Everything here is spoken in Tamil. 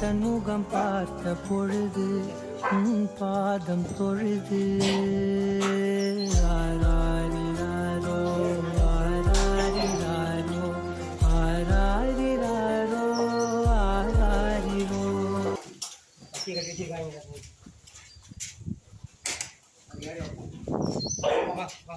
பார்த்த பொழுது உன் பாதம் தொழுது. ஆராரிராரோ ஆராரிராரோ ஆராரிராரோ ஆராரிரோ வா வா